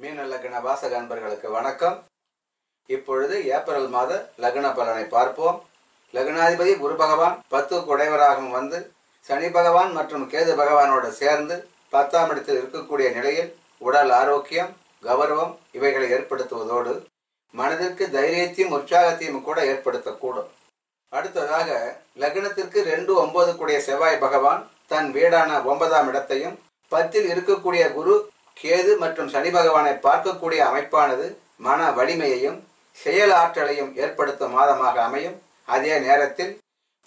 மீன லக்ன வாசக அன்பர்களுக்கு வணக்கம். இப்பொழுது ஏப்ரல் மாத லக்ன பலனை பார்ப்போம். லக்னாதிபதி குரு பகவான் பத்து குடைவராகவும் வந்து சனி பகவான் மற்றும் கேது பகவானோடு சேர்ந்து பத்தாம் இடத்தில் இருக்கக்கூடிய நிலையில் உடல் ஆரோக்கியம் கௌரவம் இவைகளை ஏற்படுத்துவதோடு மனதிற்கு தைரியத்தையும் உற்சாகத்தையும் கூட ஏற்படுத்தக்கூடும். அடுத்ததாக லக்னத்திற்கு ரெண்டு ஒன்பது கூடிய செவ்வாய் பகவான் தன் வீடான ஒன்பதாம் இடத்தையும் பத்தில் இருக்கக்கூடிய குரு கேது மற்றும் சனி பகவானை பார்க்கக்கூடிய அமைப்பானது மன வலிமையையும் செயல் ஆற்றலையும் ஏற்படுத்தும் மாதமாக அமையும். அதே நேரத்தில்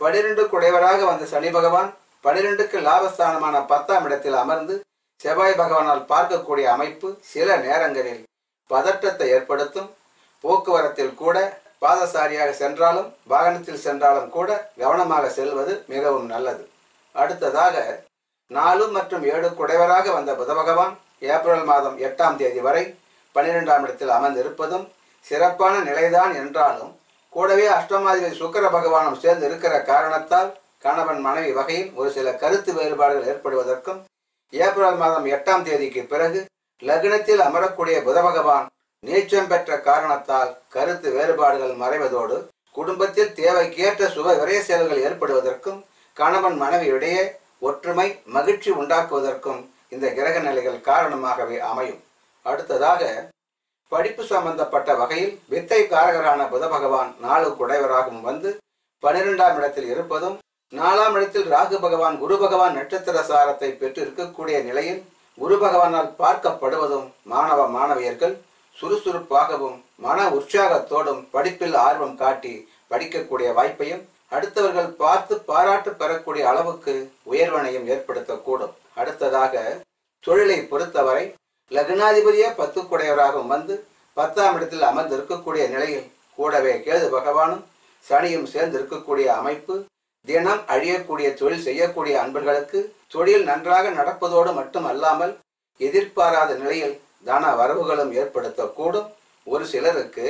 பனிரெண்டு குடைவராக வந்த சனி பகவான் பனிரெண்டுக்கு லாபஸ்தானமான பத்தாம் இடத்தில் அமர்ந்து செவ்வாய் பகவானால் பார்க்கக்கூடிய அமைப்பு சில நேரங்களில் பதற்றத்தை ஏற்படுத்தும். போக்குவரத்தில் கூட பாதசாரியாக சென்றாலும் வாகனத்தில் சென்றாலும் கூட கவனமாக செல்வது மிகவும் நல்லது. அடுத்ததாக நாலு மற்றும் ஏழு குடைவராக வந்த புத பகவான் ஏப்ரல் மாதம் எட்டாம் தேதி வரை பன்னிரெண்டாம் இடத்தில் அமர்ந்திருப்பதும் சிறப்பான நிலைதான் என்றாலும் கூடவே அஷ்டமாதிபதி சுக்கர பகவானும் சேர்ந்து இருக்கிற காரணத்தால் கணவன் மனைவி வகையில் ஒரு சில கருத்து வேறுபாடுகள் ஏற்படுவதற்கும் ஏப்ரல் மாதம் எட்டாம் தேதிக்கு பிறகு லக்னத்தில் அமரக்கூடிய புத பகவான் நீச்சம் பெற்ற காரணத்தால் கருத்து வேறுபாடுகள் மறைவதோடு குடும்பத்தில் தேவைக்கேற்ற சுப விரைய செயல்கள் ஏற்படுவதற்கும் கணவன் மனைவியிடையே ஒற்றுமை மகிழ்ச்சி உண்டாக்குவதற்கும் இந்த கிரக நிலைகள் காரணமாகவே அமையும். அடுத்ததாக படிப்பு சம்பந்தப்பட்ட வகையில் வித்தை காரகரான புத பகவான் நாலு குடைவராகவும் வந்து பனிரெண்டாம் இடத்தில் இருப்பதும் நாலாம் இடத்தில் ராகு பகவான் குரு பகவான் நட்சத்திர சாரத்தை பெற்று இருக்கக்கூடிய நிலையில் குரு பகவானால் பார்க்கப்படுவதும் மாணவ மாணவியர்கள் சுறுசுறுப்பாகவும் மன உற்சாகத்தோடும் படிப்பில் ஆர்வம் காட்டி படிக்கக்கூடிய வாய்ப்பையும் அடுத்தவர்கள் பார்த்து பாராட்டு பெறக்கூடிய அளவுக்கு உயர்வனையும் ஏற்படுத்தக்கூடும். அடுத்ததாக தொழிலை பொறுத்தவரை லக்னாதிபதியே பத்துக்குடையவராகவும் வந்து பத்தாம் இடத்தில் அமர்ந்து இருக்கக்கூடிய நிலையில் கூடவே கேது பகவானும் சனியும் சேர்ந்து இருக்கக்கூடிய அமைப்பு தினம் அழியக்கூடிய தொழில் செய்யக்கூடிய அன்பர்களுக்கு தொழில் நன்றாக நடப்பதோடு மட்டும் அல்லாமல் எதிர்பாராத நிலையில் தன வரவுகளும் ஏற்படுத்தக்கூடும். ஒரு சிலருக்கு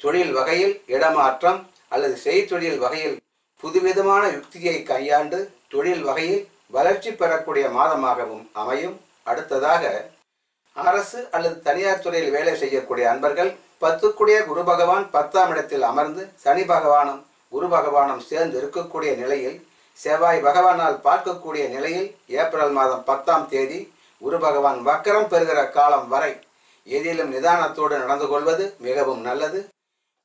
தொழில் வகையில் இடமாற்றம் அல்லது செய்தொழில் வகையில் புதுவிதமான யுக்தியை கையாண்டு தொழில் வகையில் வளர்ச்சி பெறக்கூடிய மாதமாகவும் அமையும். அடுத்ததாக அரசு அல்லது தனியார் துறையில் வேலை செய்யக்கூடிய அன்பர்கள் பத்துக்குடைய குரு பகவான் பத்தாம் இடத்தில் அமர்ந்து சனி பகவானும் குரு பகவானும் சேர்ந்து இருக்கக்கூடிய நிலையில் செவ்வாய் பகவானால் பார்க்கக்கூடிய நிலையில் ஏப்ரல் மாதம் பத்தாம் தேதி குரு பகவான் வக்கரம் பெறுகிற காலம் வரை எதிலும் நிதானத்தோடு நடந்து கொள்வது மிகவும் நல்லது.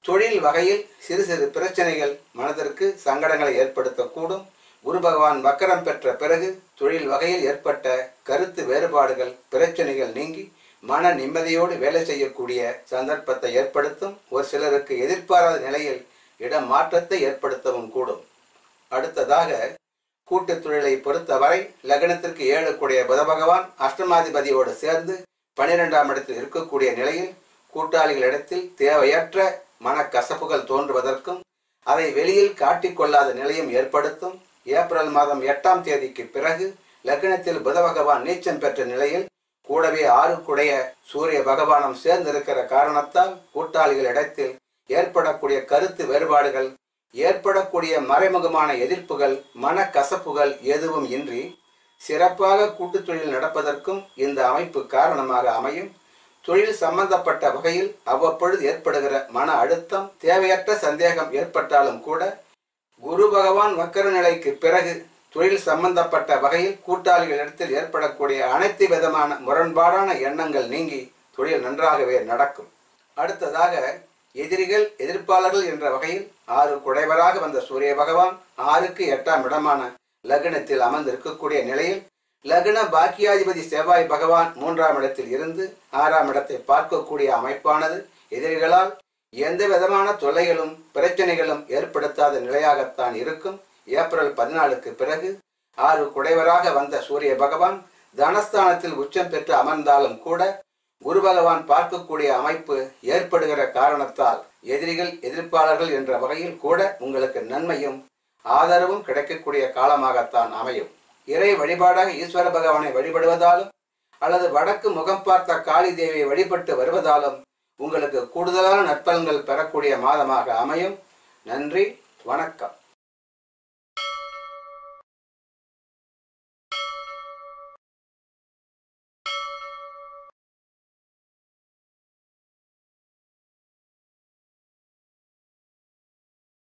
தொழில் வகையில் சிறு சிறு பிரச்சனைகள் மனதிற்கு சங்கடங்களை ஏற்படுத்தக்கூடும். குரு பகவான் வக்கரம் பெற்ற பிறகு தொழில் வகையில் ஏற்பட்ட கருத்து வேறுபாடுகள் பிரச்சனைகள் நீங்கி மன நிம்மதியோடு வேலை செய்யக்கூடிய சந்தர்ப்பத்தை ஏற்படுத்தும். ஒரு சிலருக்கு எதிர்பாராத நிலையில் இடம் மாற்றத்தை ஏற்படுத்தவும் கூடும். அடுத்ததாக கூட்டு தொழிலை பொறுத்தவரை லக்னத்திற்கு ஏழு கூடிய புத பகவான் அஷ்டமாதிபதியோடு சேர்ந்து பனிரெண்டாம் இடத்தில் இருக்கக்கூடிய நிலையில் கூட்டாளிகளிடத்தில் தேவையற்ற மனக்கசப்புகள் தோன்றுவதற்கும் அதை வெளியில் காட்டிக்கொள்ளாத நிலையும் ஏற்படுத்தும். ஏப்ரல் மாதம் எட்டாம் தேதிக்கு பிறகு லக்னத்தில் புத பகவான் நீச்சம் பெற்ற நிலையில் கூடவே ஆறுக்குடைய சூரிய பகவானும் சேர்ந்திருக்கிற காரணத்தால் கூட்டாளிகள் இடத்தில் ஏற்படக்கூடிய கருத்து வேறுபாடுகள் ஏற்படக்கூடிய மறைமுகமான எதிர்ப்புகள் மனக்கசப்புகள் எதுவும் இன்றி சிறப்பாக கூட்டுத் தொழில் நடப்பதற்கும் இந்த அமைப்பு காரணமாக அமையும். தொழில் சம்பந்தப்பட்ட வகையில் அவ்வப்பொழுது ஏற்படுகிற மன அழுத்தம் தேவையற்ற சந்தேகம் ஏற்பட்டாலும் கூட குரு பகவான் வக்கர நிலைக்கு பிறகு தொழில் சம்பந்தப்பட்ட வகையில் கூட்டாளிகளிடத்தில் ஏற்படக்கூடிய அனைத்து விதமான முரண்பாடான எண்ணங்கள் நீங்கி தொழில் நன்றாகவே நடக்கும். அடுத்ததாக எதிரிகள் எதிர்ப்பாளர்கள் என்ற வகையில் ஆறு குடைவராக வந்த சூரிய பகவான் ஆறுக்கு எட்டாம் இடமான லக்னத்தில் அமர்ந்திருக்கக்கூடிய நிலையில் லக்ன பாக்கியாதிபதி செவ்வாய் பகவான் மூன்றாம் இடத்தில் இருந்து ஆறாம் இடத்தை பார்க்கக்கூடிய அமைப்பானது எதிரிகளால் எந்த விதமான தொல்லைகளும் பிரச்சனைகளும் ஏற்படுத்தாத நிலையாகத்தான் இருக்கும். ஏப்ரல் பதினாலுக்கு பிறகு ஆறு குடைவராக வந்த சூரிய பகவான் தனஸ்தானத்தில் உச்சம் பெற்று அமர்ந்தாலும் கூட குரு பகவான் பார்க்கக்கூடிய அமைப்பு ஏற்படுகிற காரணத்தால் எதிரிகள் எதிர்ப்பாளர்கள் என்ற வகையில் கூட உங்களுக்கு நன்மையும் ஆதரவும் கிடைக்கக்கூடிய காலமாகத்தான் அமையும். இறை வழிபாடாக ஈஸ்வர பகவானை வழிபடுவதாலும் அல்லது வடக்கு முகம் பார்த்த காளி தேவியை வழிபட்டு வருவதாலும் உங்களுக்கு கூடுதலான நற்பலன்கள் பெறக்கூடிய மாதமாக அமையும். நன்றி வணக்கம்.